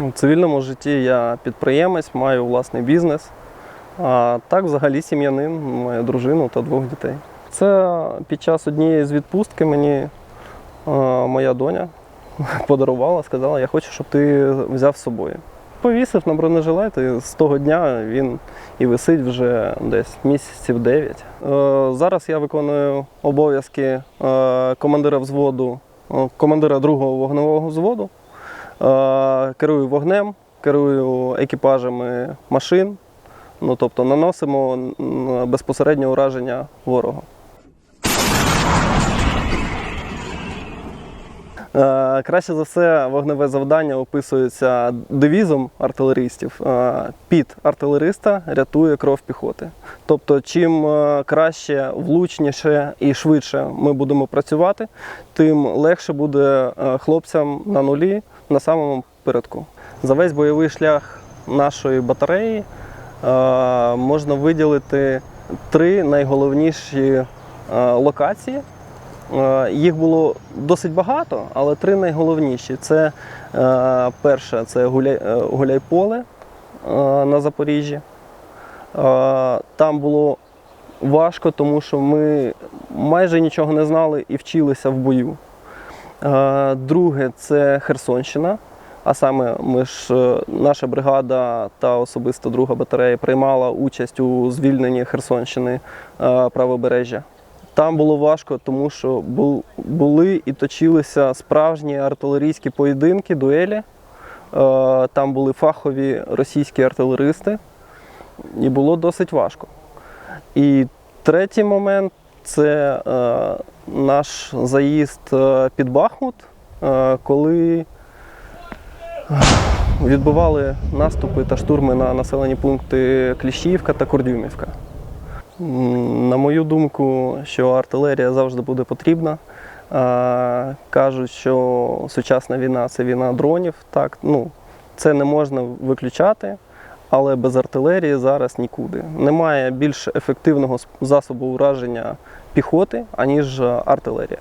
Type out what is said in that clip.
У цивільному житті я підприємець, маю власний бізнес. А так, взагалі, сім'янин, маю дружину та двох дітей. Це під час однієї з відпустки мені моя доня подарувала, сказала, я хочу, щоб ти взяв з собою. Повісив на бронежилет, і з того дня він і висить вже десь місяців 9. Е, Зараз я виконую обов'язки е, командира взводу, е, командира другого вогневого взводу. Е, Керую вогнем, керую екіпажами машин. Ну, тобто наносимо безпосереднє ураження ворога. Е, Краще за все вогневе завдання описується девізом артилеристів. Е, Під артилериста рятує кров піхоти. Тобто, чим е, краще, влучніше і швидше ми будемо працювати, тим легше буде хлопцям на нулі на самому передку. За весь бойовий шлях нашої батареї можна виділити три найголовніші локації. Е, Їх було досить багато, але три найголовніші. Це е, перше це е, Гуляйполе на Запоріжжі. Там було важко, тому що ми майже нічого не знали і вчилися в бою. Друге це Херсонщина. А саме ми ж, наша бригада та особисто друга батарея приймала участь у звільненні Херсонщини правобережжя. Там було важко, тому що були і точилися справжні артилерійські поєдинки, дуелі. Е, Там були фахові російські артилеристи, і було досить важко. І третій момент це е, наш заїзд е, під Бахмут, коли відбували наступи та штурми на населені пункти Кліщівка та Курдюмівка. На мою думку, що артилерія завжди буде потрібна. Кажуть, що сучасна війна це війна дронів. Так, ну, це не можна виключати, але без артилерії зараз нікуди. Немає більш ефективного засобу ураження піхоти, аніж артилерія.